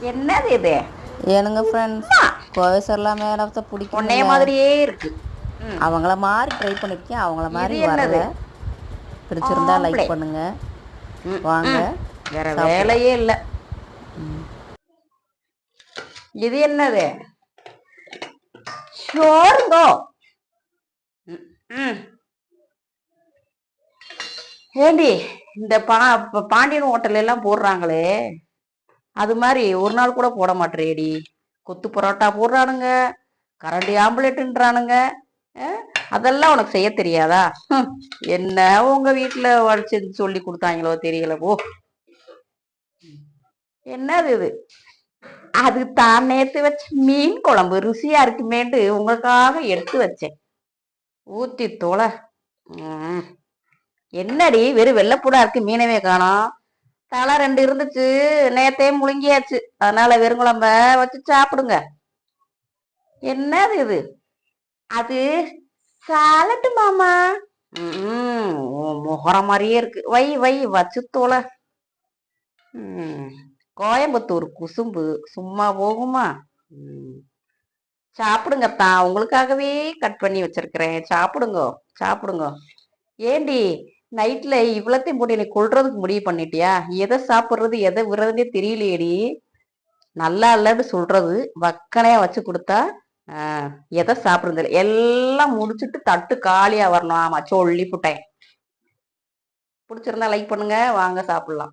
என்னது இது? ஏனுங்க ஃப்ரெண்ட்ஸ் கோவை சரலா மேடத்தை பிடிக்கும் உன்னைய மாதிரியே இருக்கு. அவங்கள மாதிரி ட்ரை பண்ணிருக்கேன் அவங்கள மாதிரி? வரல. பிடிச்சிருந்தா. லைக் பண்ணுங்க. வாங்க. வேற வேலையே இல்ல. இது என்னது? ம். ஏண்டி இந்த பா ப- பாண்டியன் ஹோட்டல் எல்லாம் போடுறாங்களே. அது மாதிரி ஒரு நாள் கூட போட மாட்டேறேடி. கொத்து பரோட்டா போடுறானுங்க. கரண்டி ஆம்புலேட்டுன்றானுங்க. அதெல்லாம் உனக்கு செய்ய தெரியாதா? என்ன உங்க வீட்டில் வடிச்சு சொல்லி கொடுத்தாங்களோ தெரியல போ. என்னது இது? அது தான் நேத்து வச்ச மீன் குழம்பு. ருசியா இருக்குமேன்ட்டு உங்களுக்காக எடுத்து வச்சேன். ஊத்தி தோலை. என்னடி வெறும் வெள்ளப்பூடா இருக்கு மீனவே காணோம். தலை ரெண்டு இருந்துச்சு. நேத்தே முழுங்கியாச்சு. அதனால வெறுங்குழம்ப வச்சு சாப்பிடுங்க. என்னது இது? அது சாலட்டு மாமா. ம் முகரம் மாதிரியே இருக்கு. வை வை வச்சு தோலை. கோயம்புத்தூர் குசும்பு. சும்மா போகுமா? சாப்பிடுங்க தான் உங்களுக்காகவே கட் பண்ணி வச்சிருக்கிறேன். சாப்பிடுங்க. சாப்பிடுங்க. ஏண்டி? நைட்ல இவ்வளத்தையும் போட்டு என்னை கொள்றதுக்கு முடிவு பண்ணிட்டியா? எதை சாப்பிடுறது எதை விடுறதுனே தெரியலையேடி. நல்லா இல்லைன்னு சொல்றது வக்கனையா வச்சு கொடுத்தா எதை சாப்பிடுறது எல்லாம் முடிச்சுட்டு தட்டு காலியா வரணும் ஆமா சொல்லி புட்டேன். பிடிச்சிருந்தா லைக் பண்ணுங்க வாங்க சாப்பிடலாம்.